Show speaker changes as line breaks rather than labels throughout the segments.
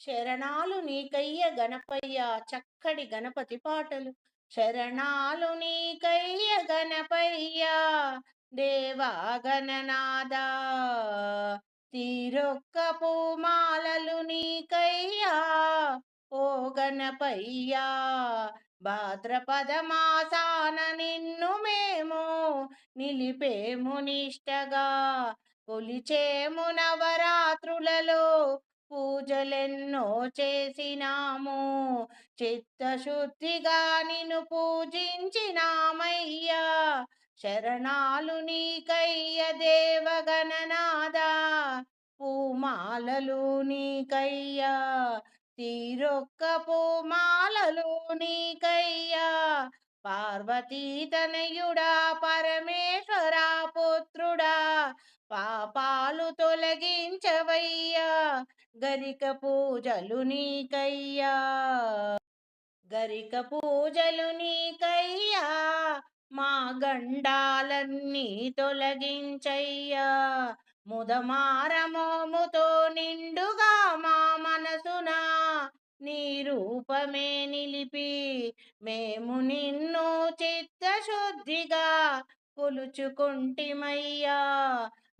శరణాలు నీకయ్య గణపయ్య చక్కటి గణపతి పాటలు. శరణాలు నీకయ్య గణపయ్య దేవా గణనాద తీరొక్క పూమాలలు నీకయ్యా ఓ గణపయ్యా. భాద్రపద మాసాన నిన్ను మేము నిలిపేము నిష్టగా. కొలిచేము నవరాత్రులలో పూజలెన్నో చేసినాము. చిత్తశుద్ధిగా నిన్ను పూజించినామయ్యా. శరణాలు నీకయ్య దేవగణనాదా పూమాలలు నీకయ్యా. తీరొక్క పూమాలలు నీకయ్యా. పార్వతీ తనయుడా పరమేశ్వరా పుత్రుడా పాపాలు తొలగించవయ్యా గరిక పూజలు నీకయ్యా. గరిక పూజలు నీకయ్యా మా గండాలన్నీ తొలగించయ్యా. ముదమారమోముతో నిండుగా మా మనసునా నీ రూపమే నిలిపి మేము నిన్ను చిత్తశుద్ధిగా కొలుచుకుంటిమయ్యా.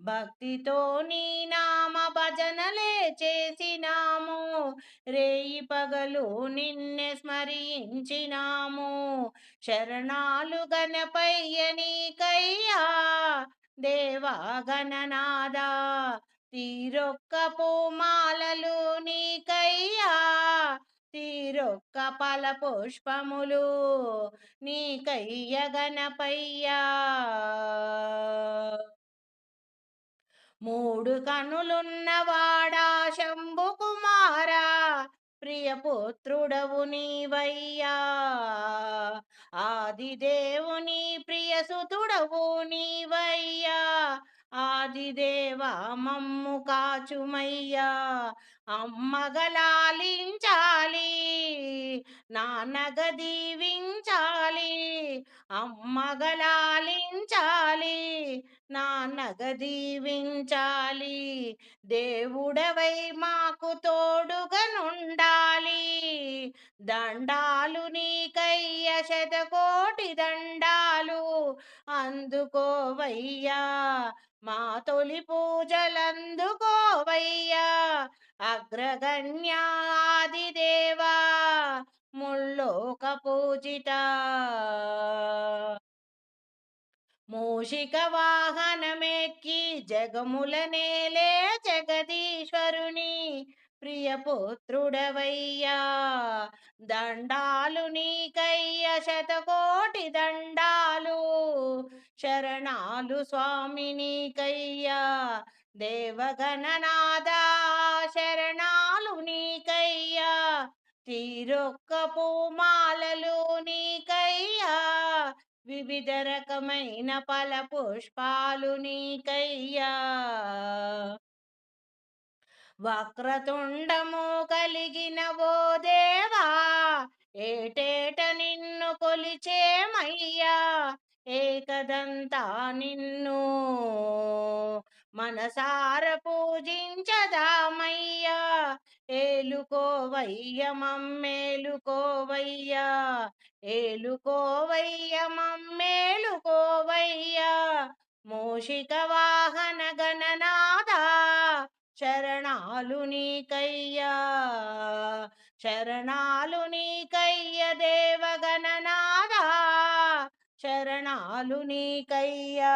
భక్తితో నీ నామ భజనలే చేసినాము రేయి పగలు నిన్నే స్మరించినాము. శరణాలు గణపయ్య నీకయ్యా దేవా గణనాదా తీరొక్క పూమాలలు నీకయ్యా తీరొక్క పల పుష్పములు నీకయ్య గణపయ్యా. మూడు కనులున్నవాడా శంభు కుమారా ప్రియపుత్రుడవు నీవయ్యా. ఆదిదేవుని ప్రియసుతుడవు నీవయ్యా. ఆదిదేవా మమ్ము కాచుమయ్యా అమ్మగలాలించాలి నాన్నగ దీవించాలి అమ్మగలాలించాలి నాన్నగ దీవించాలి దేవుడవై మాకు తోడుగా నుండాలి దండాలు నీకయ్య శతకో అందుకోవయ్యా. మా తొలి పూజలందుకోవయ్యా. అగ్రగణ్యాదిదేవా ముల్లోక పూజిత. మూషిక వాహనమెక్కి జగముల నేలే జగదీశ్వరుని ప్రియపుత్రుడవయ్యా. దండాలు నీకయ్య శతకోటి దండాలు. శరణాలు స్వామిని కయ్యా దేవగణనాదా శరణాలు నీకయ్యా. తీరొక్క పూమాలలు నీకయ్యా. వివిధ రకమైన పల పుష్పాలు నీకయ్యా. వక్రతుండము కలిగిన ఓ దేవా ఏటేట నిన్ను కొలిచేమయ్యా. ఏకదంతా నిన్ను మనసార పూజించదామయ్యా. ఏలుకోవయ్య మమ్మేలుకోవయ్యా. ఏలుకోవయ్య మమ్మేలుకోవయ్యా. మూషిక వాహన గణనాదా శరణాలు నీకయ్యా. శరణాలు నీకయ్య దేవగణనా చరణాలు నీకయ్యా.